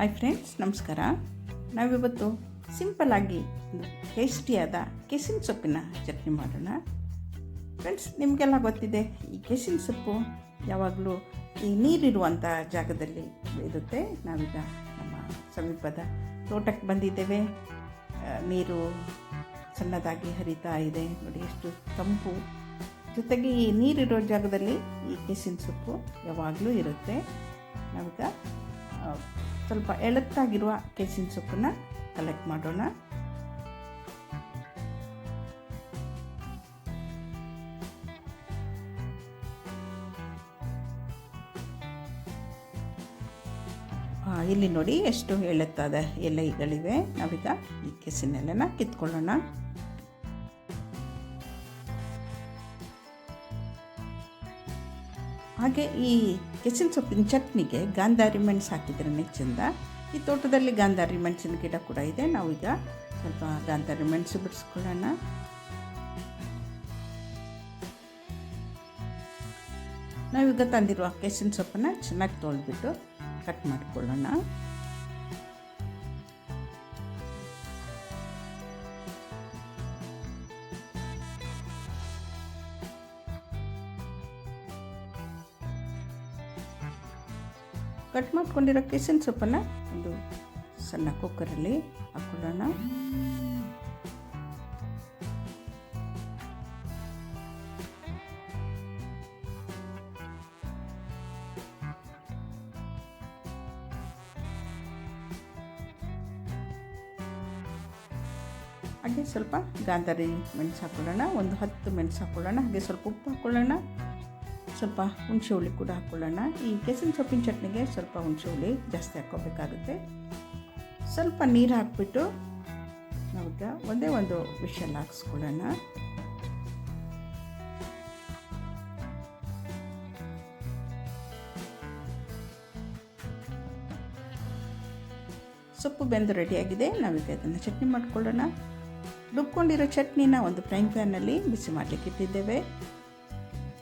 Hi friends ನಮಸ್ಕಾರ. ನಾವಿವತ್ತು ಸಿಂಪಲ್ಲಾಗಿ ಒಂದು ಟೇಸ್ಟಿಯಾದ ಕೆಸಿನ ಸೊಪ್ಪಿನ ಚಟ್ನಿ ಮಾಡೋಣ. ಫ್ರೆಂಡ್ಸ್ ನಿಮಗೆಲ್ಲ ಗೊತ್ತಿದೆ, ಈ ಕೆಸಿನ ಸೊಪ್ಪು ಯಾವಾಗಲೂ ಈ ನೀರಿರುವಂಥ ಜಾಗದಲ್ಲಿ ಇರುತ್ತೆ. ನಾವೀಗ ನಮ್ಮ ಸಮೀಪದ ತೋಟಕ್ಕೆ ಬಂದಿದ್ದೇವೆ. ನೀರು ಸಣ್ಣದಾಗಿ ಹರಿತಾ ಇದೆ. ನೋಡಿ, ಎಷ್ಟು ತಂಪು. ಜೊತೆಗೆ ಈ ನೀರಿರೋ ಜಾಗದಲ್ಲಿ ಈ ಕೆಸಿನ ಸೊಪ್ಪು ಯಾವಾಗಲೂ ಇರುತ್ತೆ. ನಾವೀಗ ಸ್ವಲ್ಪ ಎಳತ್ತಾಗಿರುವ ಕೇಸಿನ ಸೊಪ್ಪನ್ನು ಕಲೆಕ್ಟ್ ಮಾಡೋಣ. ಇಲ್ಲಿ ನೋಡಿ ಎಷ್ಟು ಎಳೆತ್ತಾದ ಎಲೆಗಳಿವೆ. ನಾವೀಗ ಈ ಕೆಸಿನೆಲ್ಲನ ಕಿತ್ಕೊಳ್ಳೋಣ. ಹಾಗೆ ಈ ಕೆಸಿನ ಸೊಪ್ಪಿನ ಚಟ್ನಿಗೆ ಗಾಂಧಾರಿ ಮೆಣಸು ಹಾಕಿದ್ರೆ ಚೆಂದ ಈ ತೋಟದಲ್ಲಿ ಗಾಂಧಾರಿ ಮೆಣಸಿನ ಗಿಡ ಕೂಡ ಇದೆ. ನಾವೀಗ ಸ್ವಲ್ಪ ಗಾಂಧಾರಿ ಮೆಣಸು ಬಿಡಿಸ್ಕೊಳ್ಳೋಣ. ನಾವೀಗ ತಂದಿರುವ ಕೆಸಿನ ಸೊಪ್ಪನ್ನು ಚೆನ್ನಾಗಿ ತೊಳೆದ್ಬಿಟ್ಟು ಕಟ್ ಮಾಡಿಕೊಳ್ಳೋಣ. ಕಟ್ ಮಾಡ್ಕೊಂಡಿರೋ ಕೇಸಿನ ಸೊಪ್ಪನ್ನು ಒಂದು ಸಣ್ಣ ಕುಕ್ಕರಲ್ಲಿ ಹಾಕೊಳ್ಳೋಣ. ಹಾಗೆ ಸ್ವಲ್ಪ ಗಾಂಧಾರಿ ಮೆಣಸು ಹಾಕ್ಕೊಳ್ಳೋಣ ಒಂದು ಹತ್ತು ಮೆಣಸು ಹಾಕ್ಕೊಳ್ಳೋಣ ಹಾಗೆ ಸ್ವಲ್ಪ ಉಪ್ಪು ಹಾಕ್ಕೊಳ್ಳೋಣ ಸ್ವಲ್ಪ ಹುಣಸೆ ಹುಳಿ ಕೂಡ ಹಾಕ್ಕೊಳ್ಳೋಣ ಈ ಕೆಸಿನ ಸೊಪ್ಪಿನ ಚಟ್ನಿಗೆ ಸ್ವಲ್ಪ ಹುಣಸೆ ಹುಳಿ ಜಾಸ್ತಿ ಹಾಕ್ಕೋಬೇಕಾಗುತ್ತೆ. ಸ್ವಲ್ಪ ನೀರು ಹಾಕ್ಬಿಟ್ಟು ನಾವೀಗ ಒಂದೇ ಒಂದು ವಿಷಲ್ ಹಾಕ್ಸ್ಕೊಳ್ಳೋಣ. ಸೊಪ್ಪು ಬೆಂದು ರೆಡಿಯಾಗಿದೆ ನಾವೀಗ ಅದನ್ನು ಚಟ್ನಿ ಮಾಡ್ಕೊಳ್ಳೋಣ. ರುಬ್ಕೊಂಡಿರೋ ಚಟ್ನಿನ ಒಂದು ಫ್ರೈಂಗ್ ಪ್ಯಾನಲ್ಲಿ ಬಿಸಿ ಮಾಡಲಿಕ್ಕೆ ಇಟ್ಟಿದ್ದೇವೆ.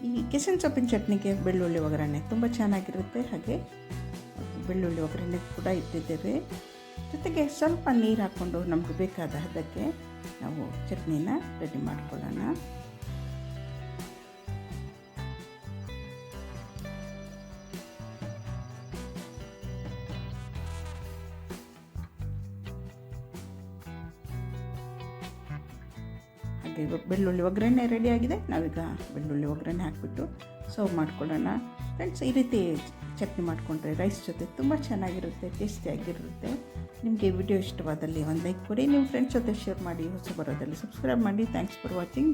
ಈ ಕೆಸನ್ ಸೊಪ್ಪಿನ ಚಟ್ನಿಗೆ ಬೆಳ್ಳುಳ್ಳಿ ಒಗ್ಗರಣೆ ತುಂಬ ಚೆನ್ನಾಗಿರುತ್ತೆ. ಹಾಗೆ ಬೆಳ್ಳುಳ್ಳಿ ಒಗ್ಗರಣೆ ಕೂಡ ಇಟ್ಟಿದ್ದೇವೆ. ಜೊತೆಗೆ ಸ್ವಲ್ಪ ನೀರು ಹಾಕ್ಕೊಂಡು ನಮಗೆ ಬೇಕಾದ ಹದಕ್ಕೆ ನಾವು ಚಟ್ನಿನ ರೆಡಿ ಮಾಡ್ಕೊಳ್ಳೋಣ. ಇವಾಗ ಬೆಳ್ಳುಳ್ಳಿ ಒಗ್ಗರಣೆ ರೆಡಿಯಾಗಿದೆ ನಾವೀಗ ಬೆಳ್ಳುಳ್ಳಿ ಒಗ್ಗರಣೆ ಹಾಕಿಬಿಟ್ಟು ಸರ್ವ್ ಮಾಡ್ಕೊಳ್ಳೋಣ. ಫ್ರೆಂಡ್ಸ್ ಈ ರೀತಿ ಚಟ್ನಿ ಮಾಡಿಕೊಂಡ್ರೆ ರೈಸ್ ಜೊತೆ ತುಂಬ ಚೆನ್ನಾಗಿರುತ್ತೆ ಟೇಸ್ಟಿಯಾಗಿರುತ್ತೆ ನಿಮಗೆ ವಿಡಿಯೋ ಇಷ್ಟವಾದಲ್ಲಿ ಒಂದು ಲೈಕ್ ಕೊಡಿ. ನಿಮ್ಮ ಫ್ರೆಂಡ್ಸ್ ಜೊತೆ ಶೇರ್ ಮಾಡಿ ಹೊಸ ಬರೋದಲ್ಲಿ ಸಬ್ಸ್ಕ್ರೈಬ್ ಮಾಡಿ. Thanks for watching